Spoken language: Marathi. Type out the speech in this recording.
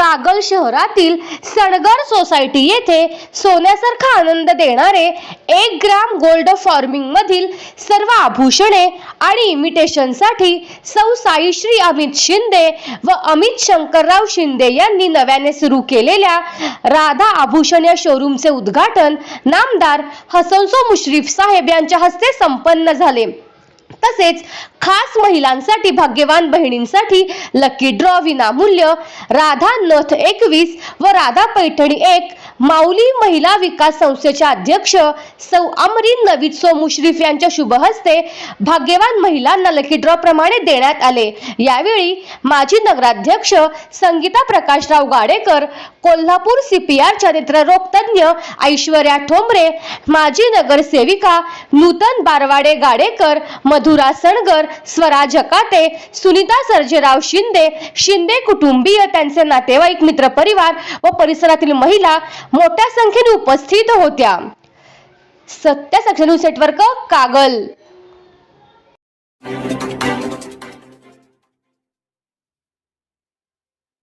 कागल शहरातील सणगर सोसायटी येथे सोन्यासारखा आनंद देणारे एक ग्राम गोल्ड फॉर्मिंग मधील सर्व आभूषणे आणि इमिटेशनसाठी सौ साईश्री अमित शिंदे व अमित शंकरराव शिंदे यांनी नव्याने सुरू केलेल्या राधा आभूषण या शोरूमचे उद्घाटन नामदार हसनसो मुश्रीफ साहेब यांच्या हस्ते संपन्न झाले. तसेच खास महिलांसाठी भाग्यवान बहिणींसाठी लकी ड्रॉ विनामूल्य राधा नथ एकवीस व राधा पैठणी एक माऊली महिला विकास संस्थेच्या अध्यक्ष सौ अमरीन नवीद सो मुश्रीफ यांच्या शुभ हस्ते भाग्यवान महिलांना लकी ड्रॉ प्रमाणे देण्यात आले. यावेळी माजी नगराध्यक्ष संगीता प्रकाशराव गाडेकर कोल्हापूर सीपीआरच्या नेत्ररोग तज्ञ ऐश्वर्या ठोंबरे माजी नगरसेविका नूतन बारवाडे गाडेकर मधुरा सणगर स्वराज जकाते सुनीता सर्जेराव शिंदे शिंदे कुटुंबीय त्यांचे नातेवाईक मित्रपरिवार व परिसरातील महिला मोठ्या संख्येने उपस्थित होत्या. सत्य सक्षम न्यूज नेटवर्क कागल.